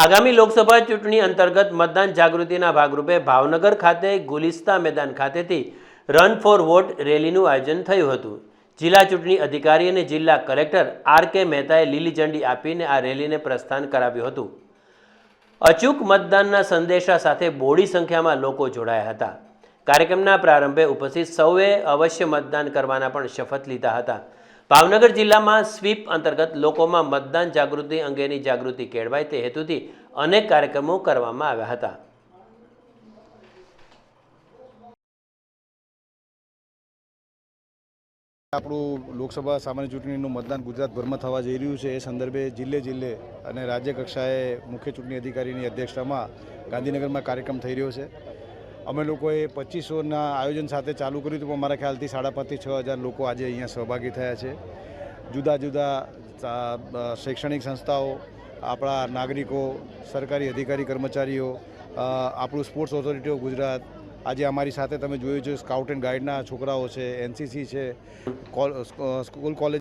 આગામી લોકસભા ચૂંટણી અંતર્ગત મતદાન જાગૃતિના ભાગરૂપે ભાવનગર ખાતે ગુલિસ્તા મેદાન ખાતેથી રન ફોર વોટ રેલીનું આયોજન થયું હતું. જિલ્લા ચૂંટણી અધિકારી અને જિલ્લા કલેક્ટર આર કે મહેતાએ લીલી ઝંડી આપીને આ રેલીને પ્રસ્થાન કરાવ્યું હતું. અચૂક મતદાનના સંદેશા સાથે બોડી સંખ્યામાં લોકો જોડાયા હતા. કાર્યક્રમના પ્રારંભે ઉપસ્થિત સૌએ અવશ્ય મતદાન કરવાના પણ શપથ લીધા હતા. ભાવનગર જિલ્લામાં સ્વીપ અંતર્ગત લોકોમાં મતદાન જાગૃતિ અંગેની જાગૃતિ કેળવાય તે હેતુથી અનેક કાર્યક્રમો કરવામાં આવ્યા હતા. આપણું લોકસભા સામાન્ય ચૂંટણીનું મતદાન ગુજરાતભરમાં થવા જઈ રહ્યું છે. એ સંદર્ભે જિલ્લે જિલ્લે અને રાજ્ય કક્ષાએ મુખ્ય ચૂંટણી અધિકારીની અધ્યક્ષતામાં ગાંધીનગરમાં કાર્યક્રમ થઈ રહ્યો છે. અમે લોકોએ પચીસોના આયોજન સાથે ચાલુ કર્યું હતું, પણ મારા ખ્યાલથી સાડા પાંચથી છ હજાર લોકો આજે અહીંયા સહભાગી થયા છે. જુદા જુદા શૈક્ષણિક સંસ્થાઓ, આપણા નાગરિકો, સરકારી અધિકારી કર્મચારીઓ આપણું સ્પોર્ટ્સ ઓથોરિટી ઓફ ગુજરાત, આજે અમારી સાથે તમે જોયું છે, સ્કાઉટ એન્ડ ગાઈડના છોકરાઓ છે, એનસીસી છે, કોલ- સ્કૂલ કોલેજ